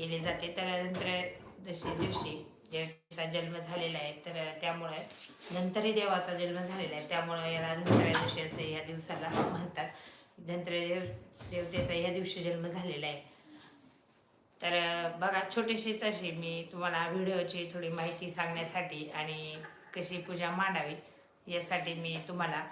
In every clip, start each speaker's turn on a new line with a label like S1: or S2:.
S1: केले जाते. तर धनत्रयोदशी दिवशी देवाचा जन्म झालेला आहे तर त्यामुळे नंतरही देवाचा जन्म झालेला आहे. त्यामुळं याला धनत्रयोदशी असे या दिवसाला म्हणतात. धनत्रयदेव देवतेचा या दिवशी जन्म झालेला आहे. तर बघा छोटीशीच अशी मी तुम्हाला व्हिडिओची थोडी माहिती सांगण्यासाठी आणि कशी पूजा मांडावी यासाठी मी तुम्हाला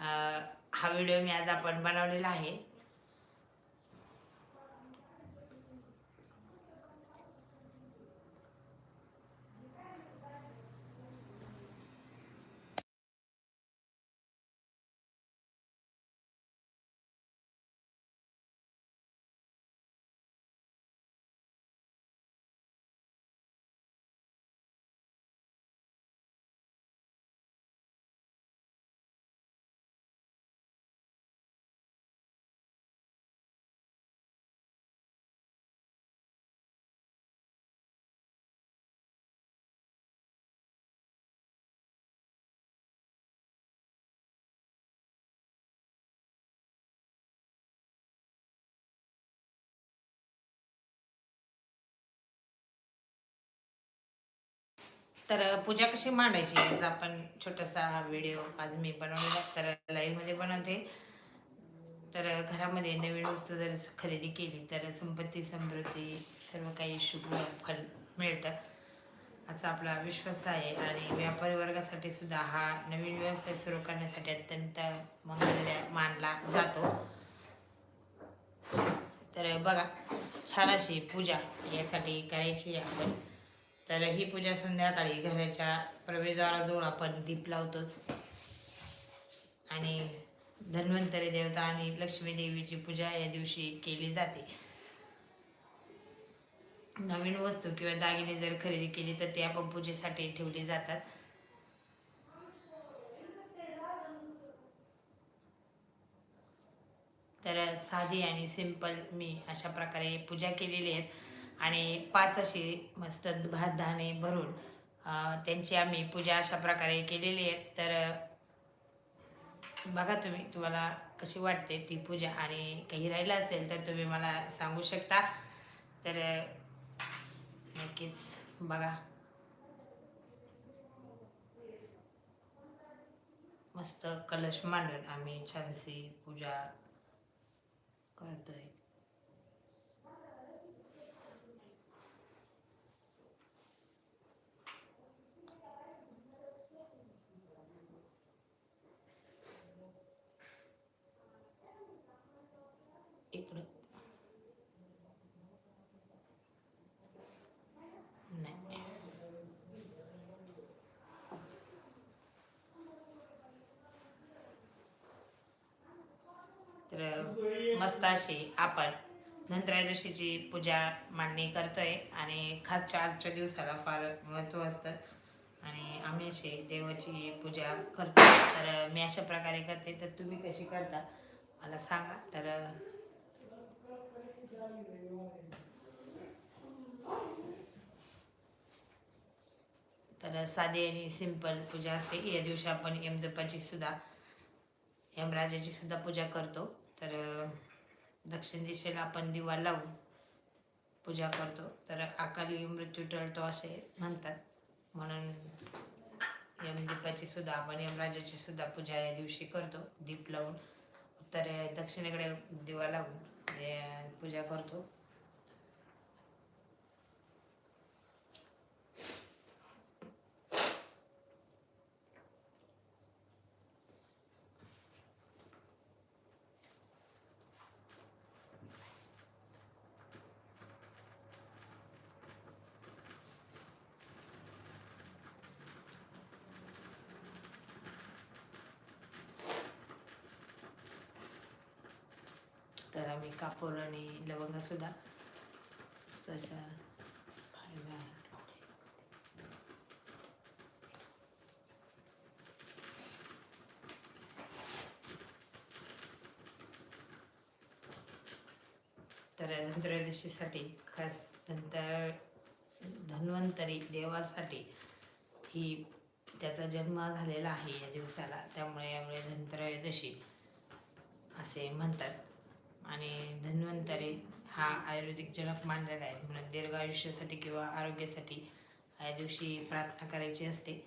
S1: हा व्हिडिओ मी आज आपण बनवलेला आहे. तर पूजा कशी मांडायची? आज आपण छोटासा हा व्हिडिओ आज मी बनवलेला तर लाईव्हमध्ये बनवते. तर घरामध्ये नवीन वस्तू जर खरेदी केली तर संपत्ती समृद्धी सर्व काही शुभ फल मिळतं. असा आपला विश्वास आहे. आणि व्यापारी वर्गासाठी सुद्धा हा नवीन व्यवसाय सुरू करण्यासाठी अत्यंत मंगल्य मानला जातो. तर बघा छान अशी पूजा यासाठी करायची आहे आपण. तर ही पूजा संध्याकाळी घराच्या प्रवेशद्वाराजवळ आपण दीप लावतोच. आणि धन्वंतरी देवता आणि लक्ष्मी देवीची पूजा या दिवशी केली जाते. नवीन वस्तू किंवा दागिने जर खरेदी केली तर ते आपण पूजेसाठी ठेवली जातात. तर साधी आणि सिंपल मी अशा प्रकारे पूजा केलेली आहेत. आणि पाच अशी मस्त भात धाणे भरून त्यांची आम्ही पूजा अशा प्रकारे केलेली आहे. तर बघा तुम्ही तुम्हाला कशी वाटते ती पूजा? आणि काही राहिलं असेल तर तुम्ही मला सांगू शकता. तर नक्कीच बघा. मस्त कलश मांडून आम्ही छानशी पूजा करतोय. इकडं. नाही. तर मस्त अशी आपण धनत्रयोदशीची पूजा मांडणी करतोय आणि खास आजच्या दिवसाला फार महत्त्व असतं. आणि आम्ही अशी देवाची पूजा करतो. तर मी अशा प्रकारे करते. तर तुम्ही कशी करता? मला सांगा. तर तर साधी आणि सिंपल पूजा असते. या दिवशी आपण यमदपाची सुद्धा यमराजाची सुद्धा पूजा करतो. तर दक्षिण दिशेला आपण दिवा लावून पूजा करतो. तर अकाली मृत्यू टळतो असे म्हणतात. म्हणून यमदीपाची सुद्धा आपण यमराजाची सुद्धा पूजा या दिवशी करतो. दीप लावून तर दक्षिणेकडे दिवा लावून. पूजा करतो तर आम्ही कापूर आणि लवंग सुद्धा. फायदा खायला तर धनत्रयोदशीसाठी खास धनतर धन्वंतरी देवासाठी ही त्याचा जन्म झालेला आहे या दिवसाला. त्यामुळे यामुळे धनत्रयोदशी असे म्हणतात. आणि धन्वंतरी हा आयुर्वेदिक जनक मानलेला आहे म्हणून दीर्घ आयुष्यासाठी किंवा आरोग्यासाठी या दिवशी प्रार्थना करायची असते.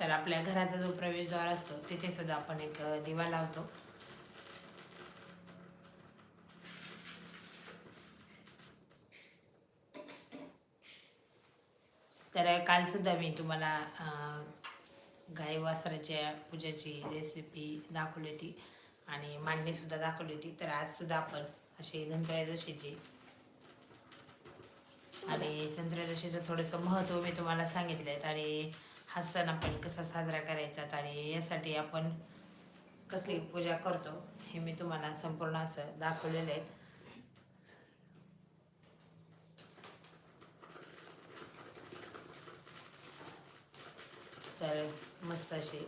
S1: तर आपल्या घराचा जो प्रवेशद्वार असतो तिथे सुद्धा आपण एक दिवा लावतो. तर कालसुद्धा मी तुम्हाला गाई वासराच्या पूजेची रेसिपी दाखवली होती आणि मांडणीसुद्धा दाखवली होती. तर आजसुद्धा आपण अशी धनत्रयोदशीची आणि संत्रयोदशीचं थोडंसं महत्त्व मी तुम्हाला सांगितलं आहे आणि हा सण आपण कसा साजरा करायचा आणि यासाठी आपण कसली पूजा करतो हे मी तुम्हाला संपूर्ण असं दाखवलेलं आहे. तर मस्त अशी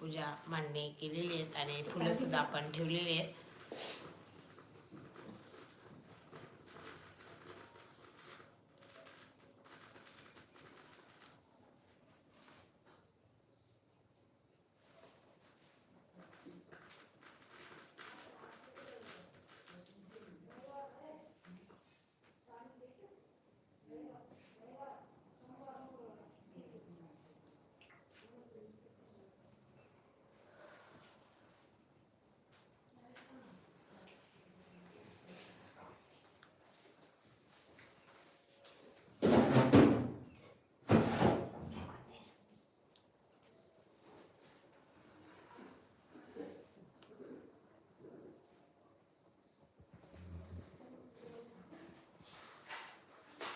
S1: पूजा मांडणी केलेली आहेत आणि फुलं सुद्धा आपण ठेवलेली आहेत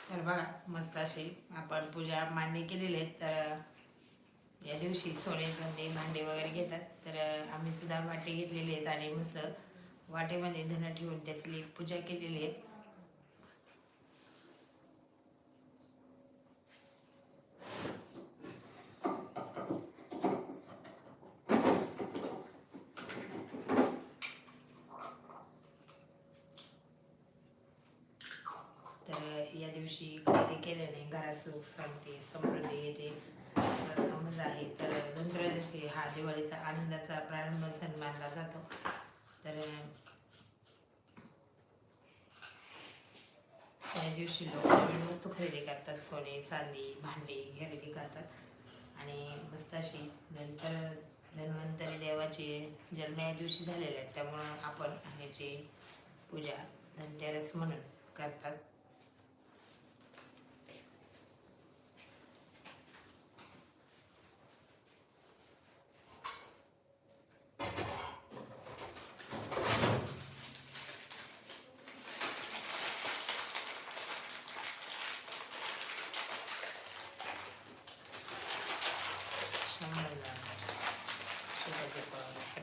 S1: तर बघा मस्त अशी आपण पूजा मांडणी केलेली आहे तर या दिवशी सोने चांदी भांडे वगैरे घेतात. तर आम्ही सुद्धा वाटे घेतलेली आहेत आणि मस्त वाटेमध्ये धनं ठेवून त्यातली पूजा केलेली आहे तर या दिवशी खरेदी केल्याने घरात सुख शांती समृद्धी येते असा समज आहे तर धनत्रयोदशी हा दिवाळीचा आनंदाचा प्रारंभ सण मानला जातो तर त्या दिवशी लोक नवीन वस्तू खरेदी करतात सोने चांदी भांडी खरेदी करतात आणि मस्त अशी नंतर धन्वंतरी देवाचे जन्म या दिवशी झालेले आहेत त्यामुळं आपण ह्याची पूजा धनतेरस म्हणून करतात.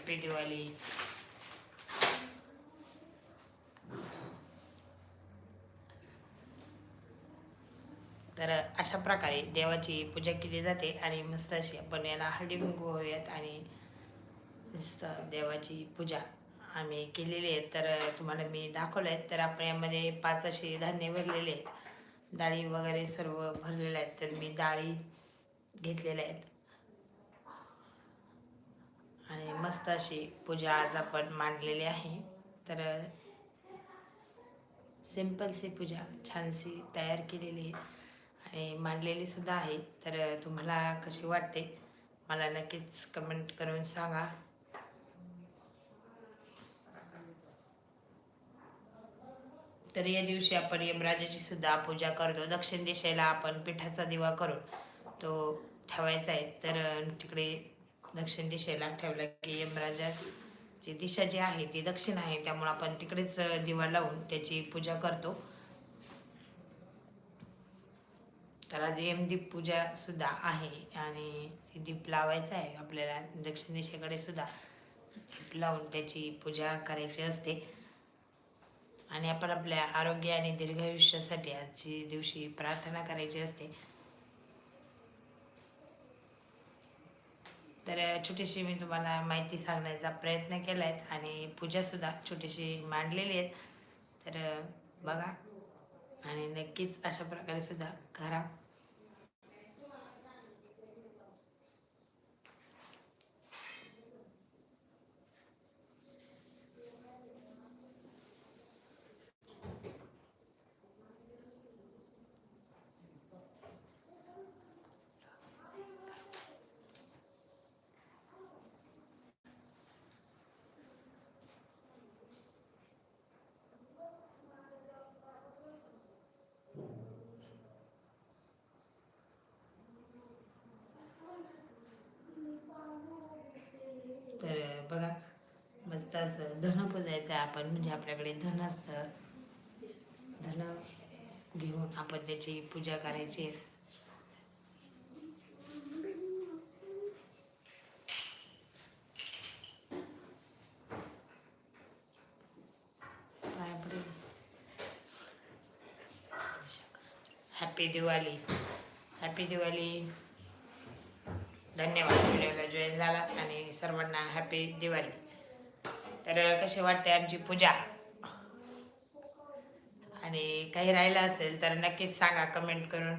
S1: हॅपी दिवाळी तर अशा प्रकारे देवाची पूजा केली जाते आणि मस्त अशी आपण याला हळदी कुंकू होऊयात आणि मस्त देवाची पूजा आम्ही केलेली आहे. तर तुम्हाला मी दाखवलं आहे. तर आपण यामध्ये पाच असे धान्य भरलेले आहेत. डाळी वगैरे सर्व भरलेले आहेत. तर मी डाळी घेतलेल्या आहेत. आणि मस्त अशी पूजा आज आपण मांडलेली आहे. तर सिम्पलसी पूजा छानशी तयार केलेली आहे. आणि मांडलेली सुद्धा आहे. तर तुम्हाला कशी वाटते? मला नक्कीच कमेंट करून सांगा. तर या दिवशी आपण यमराजाची सुद्धा पूजा करतो. दक्षिण दिशेला आपण पिठाचा दिवा करून तो ठेवायचा आहे. तर तिकडे दक्षिण दिशेला ठेवला की यमराजाची दिशा जी आहे ती दक्षिण आहे त्यामुळे आपण तिकडेच दिवा लावून त्याची पूजा करतो. तर आज यमदीप पूजा सुद्धा आहे आणि ती दीप लावायचा आहे. आपल्याला दक्षिण दिशेकडे सुद्धा दीप लावून त्याची पूजा करायची असते. आणि आपण आपल्या आरोग्य आणि दीर्घायुष्यासाठी आजची दिवशी प्रार्थना करायची असते. तर छोटीशी मी तुम्हाला माहिती सांगण्याचा प्रयत्न केला आहे आणि पूजासुद्धा छोटीशी मांडलेली आहेत तर बघा आणि नक्कीच अशा प्रकारे सुद्धा करा तर बघा मस्त असं धन पुजायचं आपण म्हणजे आपल्याकडे धन असतं. धन घेऊन आपण त्याची पूजा करायची. हॅपी दिवाळी हॅपी दिवाळी धन्यवाद. व्हिडिओला जॉईन झाला आणि सर्वांना हॅपी दिवाळी तर कशी वाटते आमची पूजा? आणि काही राहिलं असेल तर नक्कीच सांगा कमेंट करून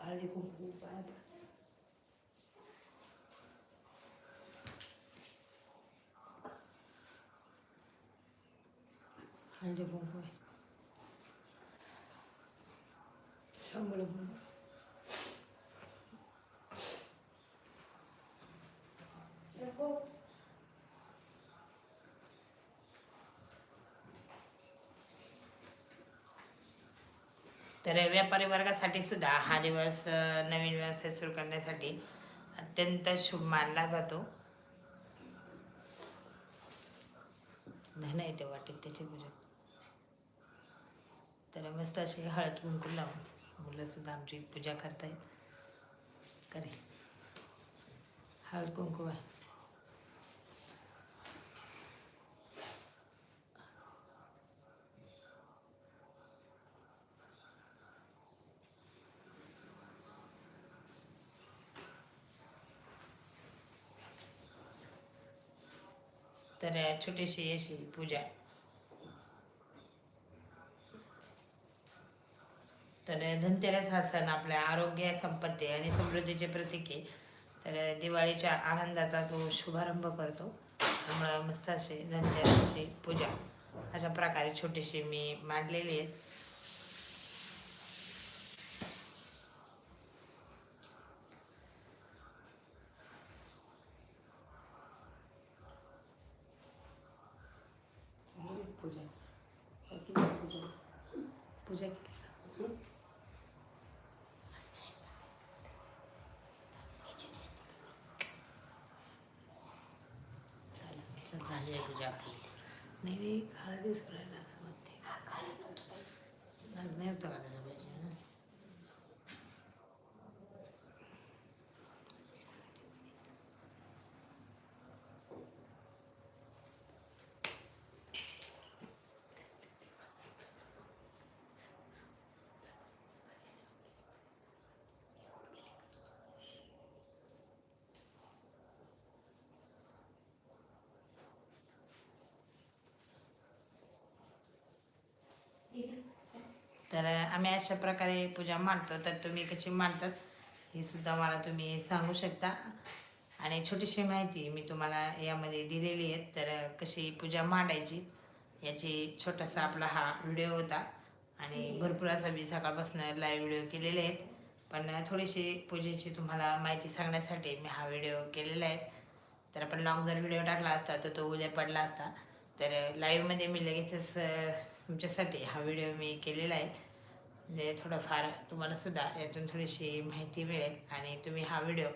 S1: हळदी कुंकू पाया पड. हळदी कुंकू आहे. शंभर रुपये. तर व्यापारी वर्गासाठी सुद्धा हा दिवस नवीन व्यवसाय सुरू करण्यासाठी अत्यंत शुभ मानला जातो. धन येते वाटेत त्याची पूजा तर मस्त अशी हळद कुंकू लावून मुलं सुद्धा आमची पूजा करतायत. करे. हळद कुंकू आहे तर छोटीशी अशी पूजा. तर धनतेरस हा सण आपल्या आरोग्य संपत्ती आणि समृद्धीचे प्रतीक आहे. तर दिवाळीच्या आनंदाचा तो शुभारंभ करतो. त्यामुळं मस्त असे धनतेरसची पूजा. अशा प्रकारे छोटीशी मी मांडलेली आहे पूजा पूजा पूजा केली. झाली आहे पूजा आपली. नाही नाही काळा दिवस राहिला असं म्हणते नाही नाही होतं काढायला पाहिजे ना तर आम्ही अशा प्रकारे पूजा मांडतो तर तुम्ही कशी मांडतात हे सुद्धा मला तुम्ही सांगू शकता. आणि छोटीशी माहिती मी तुम्हाला यामध्ये दिलेली आहे तर कशी पूजा मांडायची याची छोटासा आपला हा व्हिडिओ होता. आणि भरपूर असा मी सकाळपासून लाईव्ह व्हिडिओ केलेले आहेत. पण थोडीशी पूजेची तुम्हाला माहिती सांगण्यासाठी मी हा व्हिडिओ केलेला आहे. तर आपण लॉंग जर व्हिडिओ टाकला असता तर तो उद्या पडला असता तर लाईव्हमध्ये मी लगेचच तुमच्यासाठी हा व्हिडिओ मी केलेला आहे. म्हणजे थोडंफार तुम्हाला सुद्धा यातून थोडीशी माहिती मिळेल आणि तुम्ही हा व्हिडिओ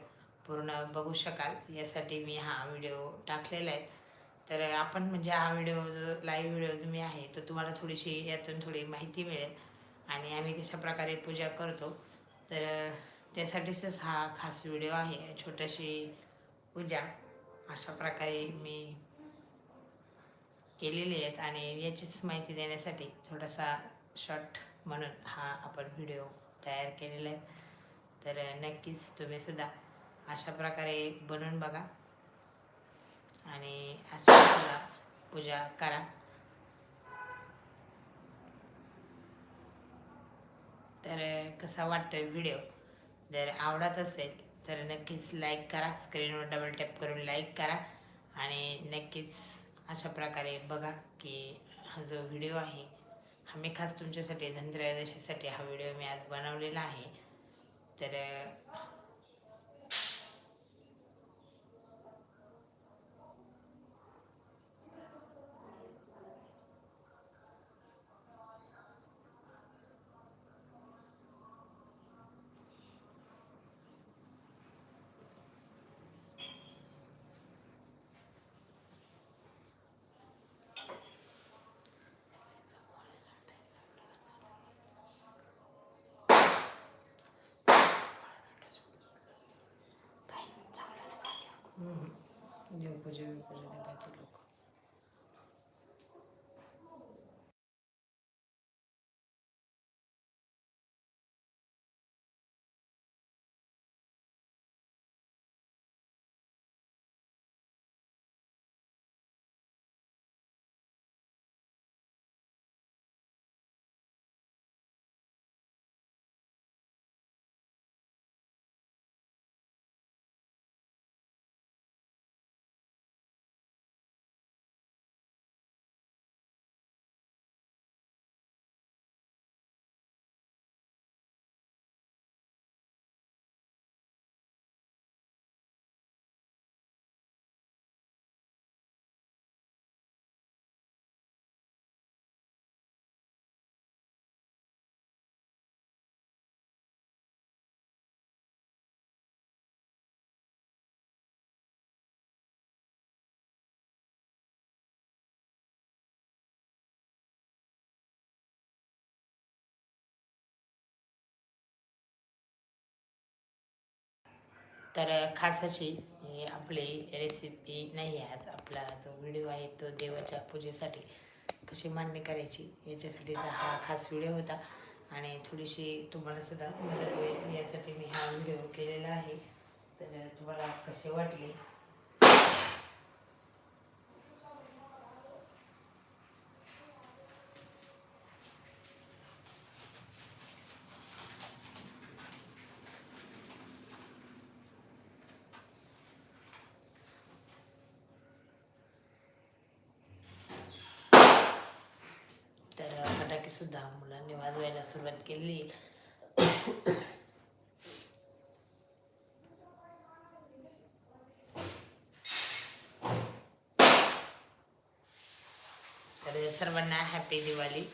S1: पूर्ण बघू शकाल. यासाठी मी हा व्हिडिओ टाकलेला आहे. तर आपण म्हणजे हा व्हिडिओ जो लाईव्ह व्हिडिओ जो मी आहे तो तुम्हाला थोडीशी यातून थोडी माहिती मिळेल आणि आम्ही कशा प्रकारे पूजा करतो. तर त्यासाठीच हा खास व्हिडिओ आहे छोटीशी पूजा. अशा प्रकारे मी केलेली आहेत आणि याचीच माहिती देण्यासाठी थोडासा शॉर्ट म्हणून हा आपण व्हिडिओ तयार केलेला आहे. तर नक्कीच तुम्ही सुद्धा अशा प्रकारे बनवून बघा. आणि अशा सुद्धा पूजा करा. तर कसा वाटतोय व्हिडिओ? जर आवडत असेल तर नक्कीच लाईक करा. स्क्रीनवर डबल टॅप करून लाईक करा. आणि नक्कीच अशा प्रकारे बघा की हा जो व्हिडिओ आहे हा मी खास तुमच्यासाठी धनत्रयोदशीसाठी हा व्हिडिओ मी आज बनवलेला आहे. तर que je n'ai pas tout le तर खास अशी आपली रेसिपी नाही आहे आज. आपला जो व्हिडिओ आहे तो देवाच्या पूजेसाठी कशी मांडणी करायची याच्यासाठीचा हा खास व्हिडिओ होता. आणि थोडीशी तुम्हालासुद्धा मदत होईल यासाठी मी हा व्हिडिओ केलेला आहे. तर तुम्हाला कसे वाटले तर फटाके सुद्धा मुलांनी वाजवायला सुरुवात केली. तर सर्वांना हॅपी दिवाळी.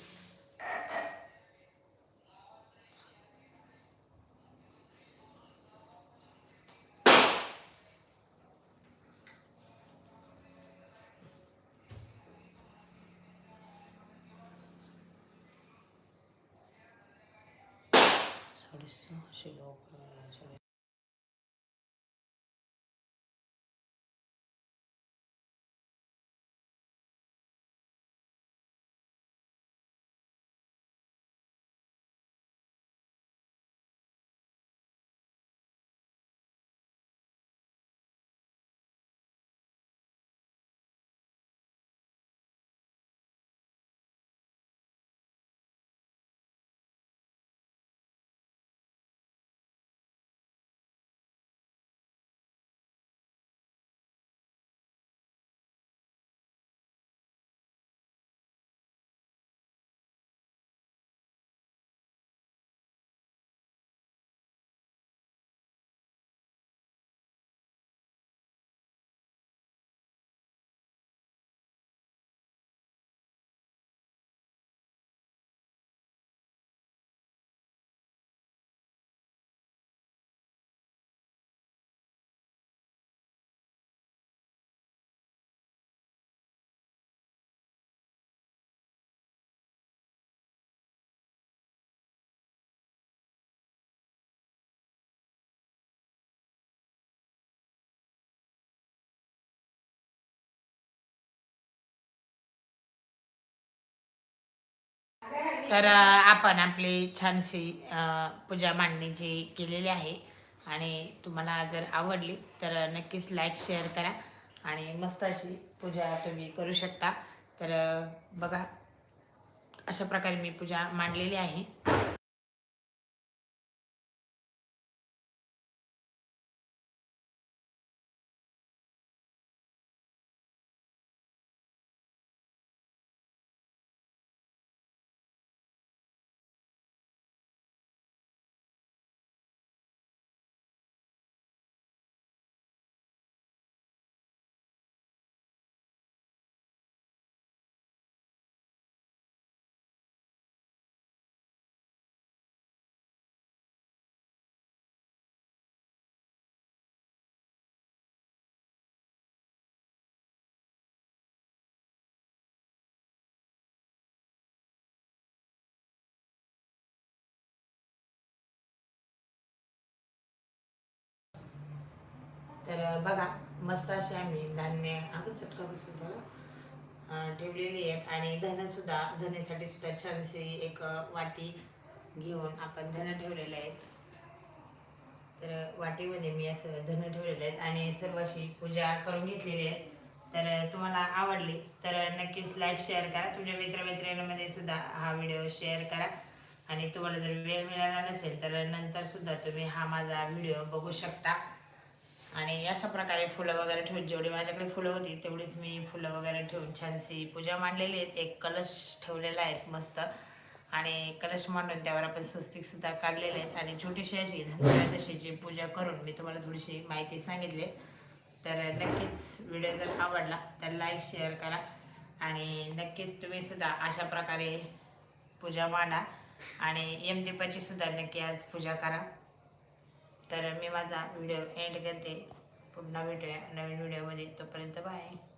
S1: साडेसहाशे लोक तर आपण आपली छानशी पूजा मांडणीची केलेली आहे आणि तुम्हाला जर आवडली तर नक्कीच लाईक शेअर करा आणि मस्त अशी पूजा तुम्ही करू शकता. तर बघा अशा प्रकारे मी पूजा मांडलेली आहे. तर बघा मस्त असे आम्ही धान्य अगं चटका बसून त्याला ठेवलेली आहेत आणि धनसुद्धा धनेसाठी सुद्धा छानशी एक वाटी घेऊन आपण धन ठेवलेले आहेत. तर वाटीमध्ये मी असं धन ठेवलेले आहेत आणि सर्व अशी पूजा करून घेतलेली आहे तर तुम्हाला आवडली तर नक्कीच लाईक शेअर करा. तुमच्या मित्रमैत्रिणींमध्ये सुद्धा हा व्हिडिओ शेअर करा. आणि तुम्हाला जर वेळ मिळाला नसेल तर नंतर सुद्धा तुम्ही हा माझा व्हिडिओ बघू शकता. आणि अशा प्रकारे फुलं वगैरे ठेवून जेवढी माझ्याकडे फुलं होती तेवढीच मी फुलं वगैरे ठेवून छानशी पूजा मांडलेली आहेत एक कलश ठेवलेला आहे मस्त. आणि कलश मांडून त्यावर आपण स्वस्तिकसुद्धा काढलेले आहेत. आणि छोटीशी अशी धनत्रयोदशीची पूजा करून मी तुम्हाला थोडीशी माहिती सांगितली. तर नक्कीच व्हिडिओ जर आवडला तर लाईक शेअर करा. आणि नक्कीच तुम्ही सुद्धा अशा प्रकारे पूजा मांडा. आणि यमदीपाची सुद्धा नक्की आज पूजा करा. तर मी माझा व्हिडिओ एंड करते. पुन्हा भेटूया नवीन व्हिडिओमध्ये. तोपर्यंत बाय.